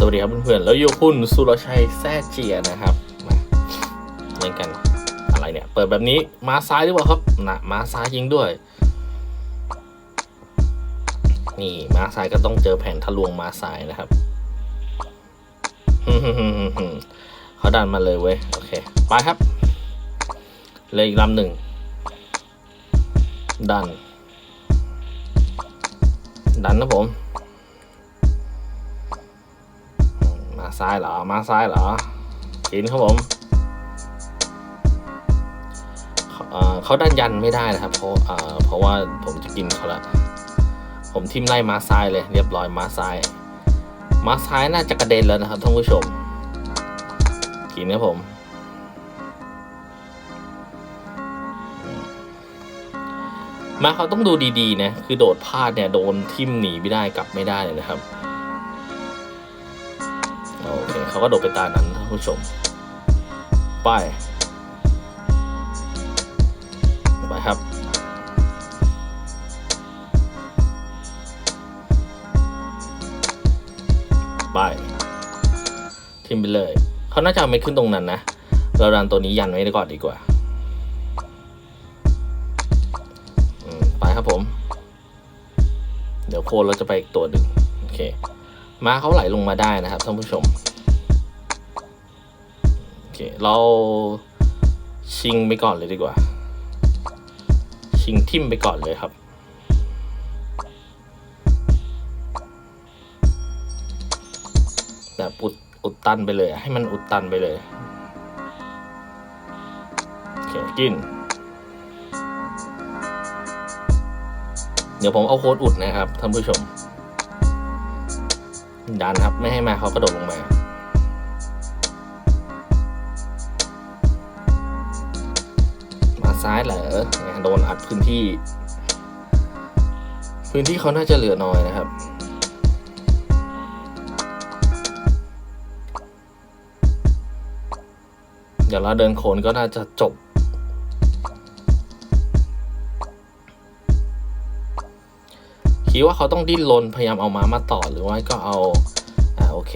สวัสดีครับเพื่อนๆ แล้วอยู่คุณสุรชัยแซ่เจียนะครับ มาเล่นกันอะไรเนี่ย เปิดแบบนี้มาซ้ายหรือเปล่าครับนะมาซ้ายยิงด้วย นี่มาซ้ายก็ต้องเจอแผนทะลวงมาซ้ายนะครับเขาดันมาเลยเว้ย โอเค ไปครับ เลยอีกลำหนึ่ง ดัน ดันนะผม ซ้ายเหรอ มาซ้ายเหรอกินครับผมเขาเอ่อเขาดันยันไม่ได้นะครับ เพราะเเพราะว่าผมจะกินเขาละผมทิมไล่มาซ้ายเลย เรียบร้อยมาซ้าย มาซ้ายน่าจะกระเด็นแล้วนะครับท่านผู้ชมกินครับผม มาเขาต้องดูดีๆนะคือโดดพลาดเนี่ยโดนทิมหนีไม่ได้กลับไม่ได้เลยนะครับ เขาก็โดดไปตานั้นท่านผู้ชม ไปไปครับไปทิมไปเลย เขาน่าจะเอาไม่ขึ้นตรงนั้นนะ เราดันตัวนี้ยันไว้ก่อนดีกว่าไปครับผม เดี๋ยวโคนเราจะไปอีกตัวหนึ่งโอเค ม้าเขาไหลลงมาได้นะครับท่านผู้ชม เคเราชิงไปก่อนเลยดีกว่า ชิงทิมไปก่อนเลยครับ แบบอุดอุดตันไปเลย ให้มันอุดตันไปเลยโอเคกิน เดี๋ยวผมเอาโค้ดอุดนะครับท่านผู้ชม ดันครับ ไม่ให้มาเขากระโดดลงมา ซ้ายเหรอโดนอัดพื้นที่ พื้นที่เขาน่าจะเหลือน้อยนะครับ เดี๋ยวเราเดินโคนก็น่าจะจบ คิดว่าเขาต้องดิ้นรนพยายามเอาม้ามาต่อหรือว่าก็เอา อ่าโอเค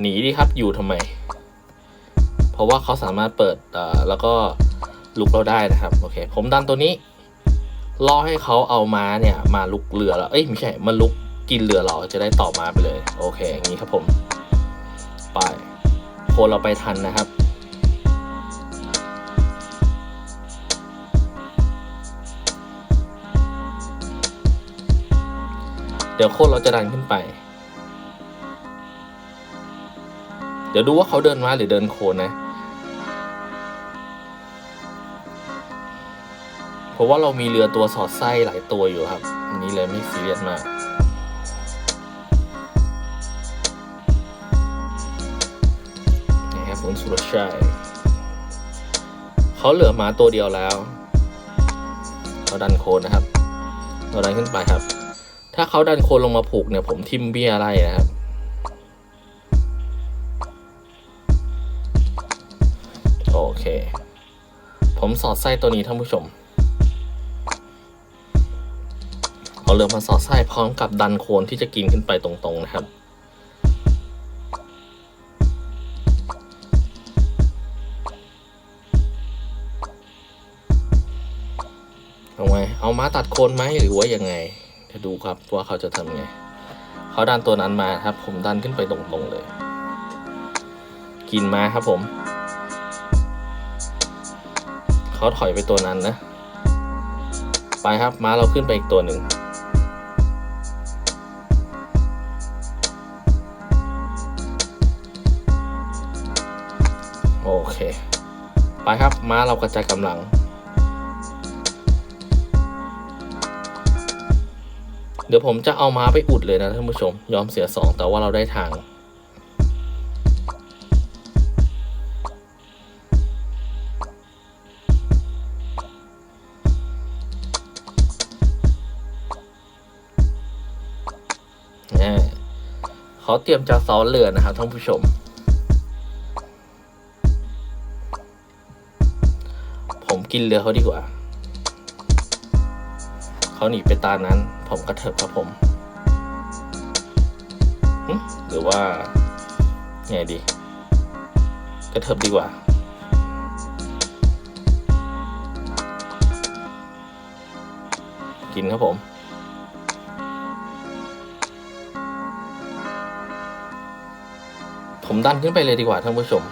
หนีดีครับอยู่ทำไม เพราะว่าเขาสามารถเปิดอ่อแล้วก็ ลุกเราได้นะครับโอเคผมดันตัวนี้รอให้เขาเอาม้าเนี่ยมาลุกเรือแล้วเอ้ยไม่ใช่มาลุกกินเรือเราจะได้ต่อมาไปเลย โอเคอย่างนี้ครับผม ไปโคนเราไปทันนะครับ เดี๋ยวโคนเราจะดันขึ้นไป เดี๋ยวดูว่าเขาเดินมาหรือเดินโคนนะ เพราะว่าเรามีเรือตัวสอดไส้หลายตัวอยู่ครับอันนี้เลยไม่ซีเรียสมากนี่ครับคุณสุรชัยเขาเหลือหมาตัวเดียวแล้วเขาดันโคนนะครับเราดันขึ้นไปครับ ถ้าเขาดันโคนลงมาผูกเนี่ยผมทิมเบี้ยอะไรนะครับโอเค ผมสอดไส้ตัวนี้ท่านผู้ชม เอาเรือมาสอดไส้พร้อมกับดันโคนที่จะกินขึ้นไปตรงๆนะครับเอาไงเอาม้าตัดโคนไหมหรือว่ายังไงจะดูครับว่าเขาจะทำไงเขาดันตัวนั้นมาครับ ผมดันขึ้นไปตรงๆเลย กินมาครับผมเขาถอยไปตัวนั้นนะ ไปครับม้าเราขึ้นไปอีกตัวหนึ่ง โอเค ไปครับ ม้าเรากระจายกำลัง เดี๋ยวผมจะเอาม้าไปอุดเลยนะท่านผู้ชม ยอมเสียสองแต่ว่าเราได้ทางอ่เขาเตรียมจะซ้อนเรือนะครับท่านผู้ชม กินเรือเขาดีกว่า เขาหนีไปตานั้น ผมกระเถิบครับผมหรือว่าไงดี กระเถิบดีกว่า กินครับผมผมดันขึ้นไปเลยดีกว่าท่านผู้ชม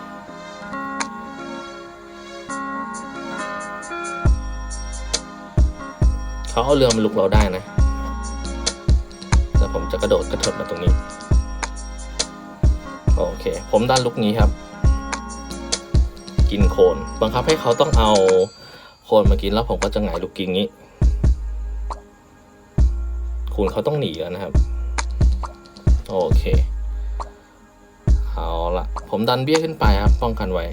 เขาเอาเรือมาลุกเราได้นะแต่ผมจะกระโดดกระเถิบมาตรงนี้ โอเค ผมดันลุกนี้ครับ กินโคนบังคับให้เขาต้องเอาโคนมากินแล้วผมก็จะหงายลูกกิ้งนี้ คุณเขาต้องหนีแล้วนะครับ โอเค เอาละผมดันเบี้ยขึ้นไปครับ ป้องกันไว้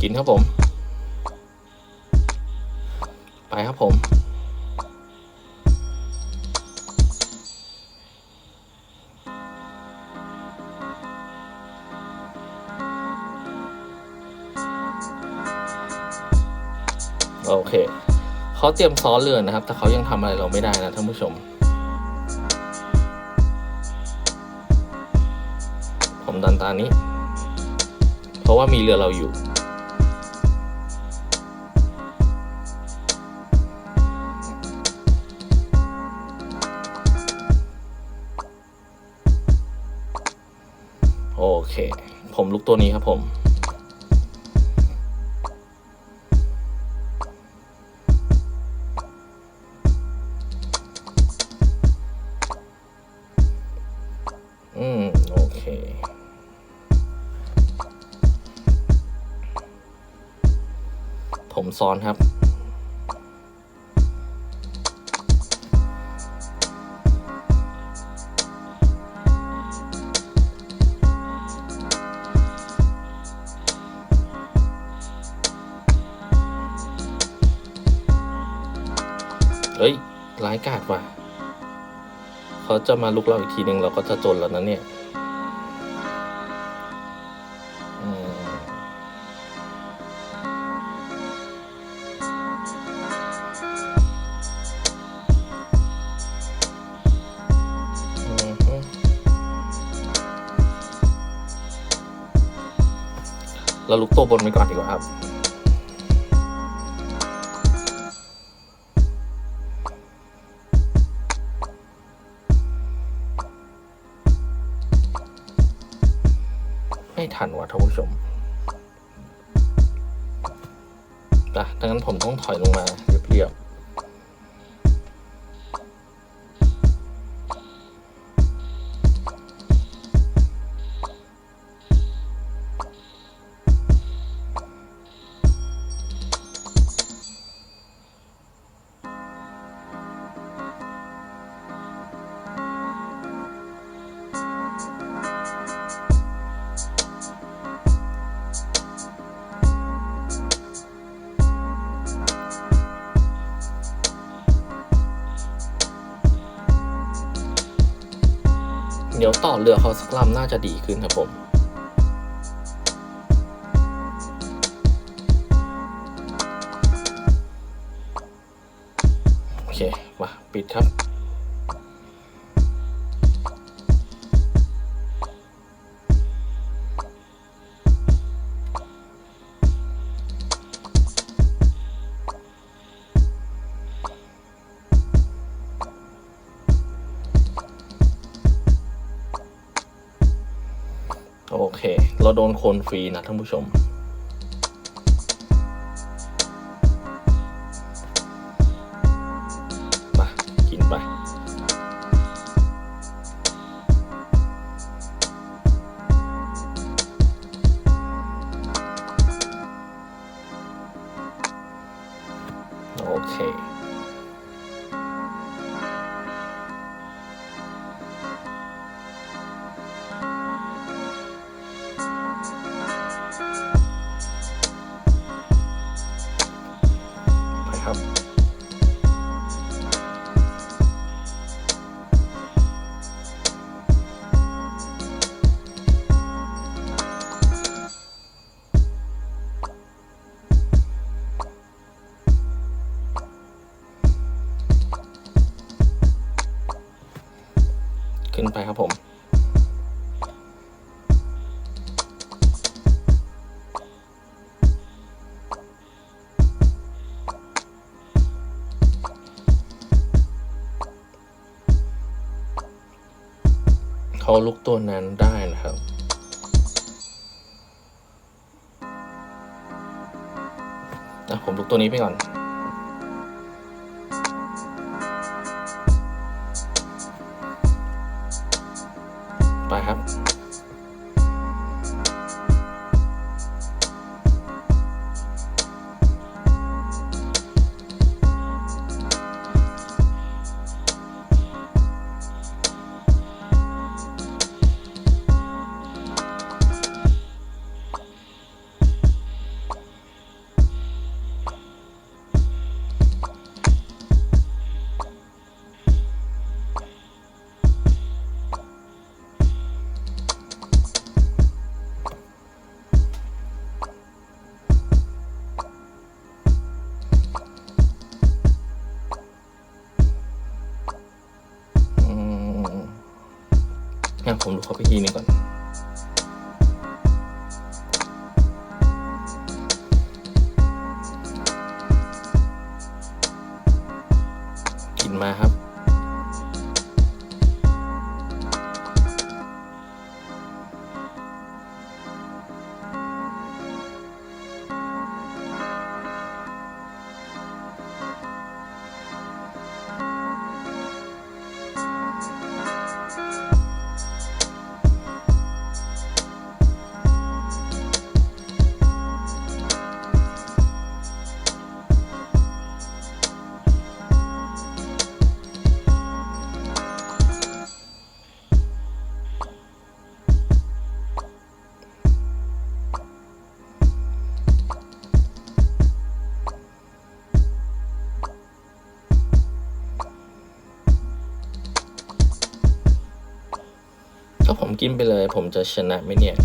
กินครับผม ไปครับผม โอเค เขาเตรียมซ้อนเรือนะครับ แต่เขายังทำอะไรเราไม่ได้นะท่านผู้ชม ผมดันตานี้ เพราะว่ามีเรือเราอยู่ ตัวนี้ครับผม อืม โอเคผมซ้อนครับ ร้ายกาจว่ะเขาจะมาลุกเราอีกทีหนึ่งเราก็จะจนแล้วนะเนี่ยเราลุกตัวบนไปก่อนดีกว่าครับ ผมต้องถอยลงมาเรียบ เดี๋ยวต่อเรือเขาสักลำน่าจะดีขึ้นครับผม โอเค เราโดนโคนฟรีนะท่านผู้ชม ไปครับผมเขาลุกตัวนั้นได้นะครับนะผมลุกตัวนี้ไปก่อน ผมดูเข้าพิธีนี้ก่อน ถ้าผมกินไปเลย ผมจะชนะไหมเนี่ย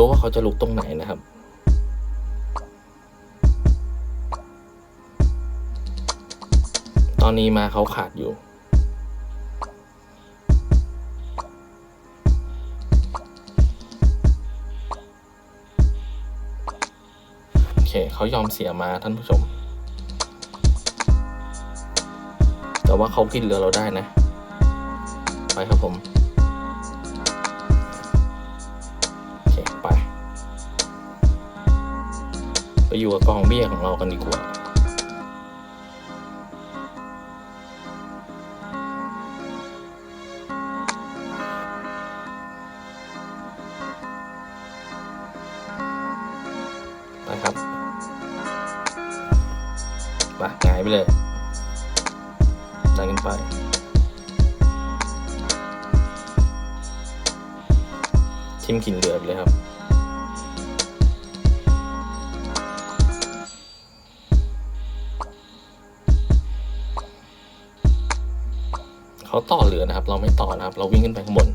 ดูว่าเขาจะลุกตรงไหนนะครับตอนนี้มาเขาขาดอยู่ โอเค เขายอมเสียมาท่านผู้ชม แต่ว่าเขากินเรือเราได้นะ ไปครับผม อยู่กับกองเบี้ยของเรากันดีกว่าไปครับไปหงายไปเลยดันกันไปทิมกินเรือไปเลยครับ เขาต่อเรือนะครับ เราไม่ต่อนะครับ เราวิ่งขึ้นไปข้างบน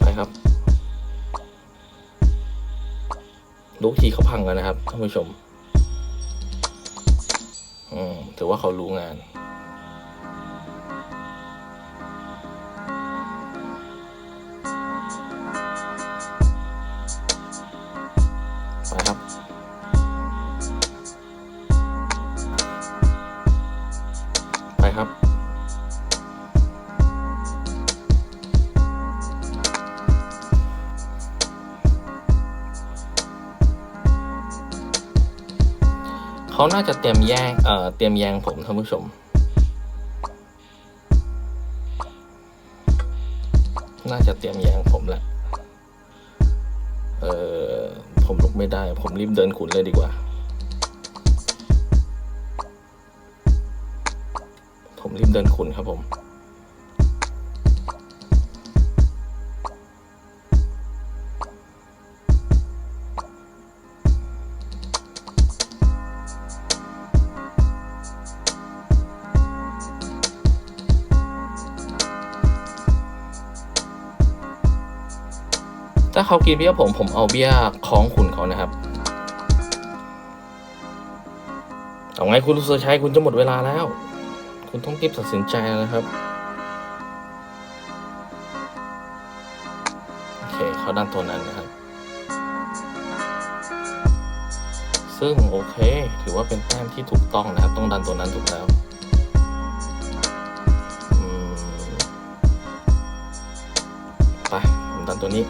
ไปครับลูกทีเขาพังแล้วนะครับท่านผู้ชม อืมถือว่าเขารู้งาน ครับ เขาน่าจะเตรียมแยงเอ่อเตรียมแยงผมท่านผู้ชม น่าจะเตรียมแยงผมแหละ เออผมลุกไม่ได้ ผมรีบเดินขุนเลยดีกว่า รีบเดินขุนครับผมถ้าเขากินเบี้ยผมผมเอาเบี้ยคล้องคุณเขานะครับ เอาไงคุณสุรชัยคุณจะหมดเวลาแล้ว คุณต้องรีบตัดสินใจนะครับ โอเค เขาดันตัวนั้นนะครับ ซึ่งโอเค ถือว่าเป็นแต้มที่ถูกต้องนะครับ ต้องดันตัวนั้นถูกแล้วไปดันตัวนี้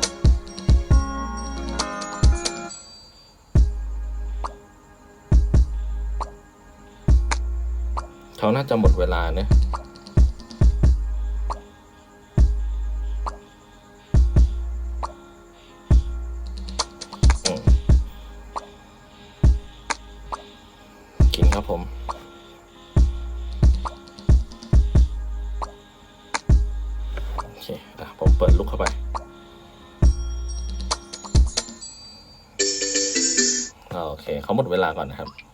เขาน่าจะหมดเวลาเนี่ยอืมกินครับผมโอเคอะผมเปิดลูกเข้าไป โอเค เขาหมดเวลาก่อนนะครับ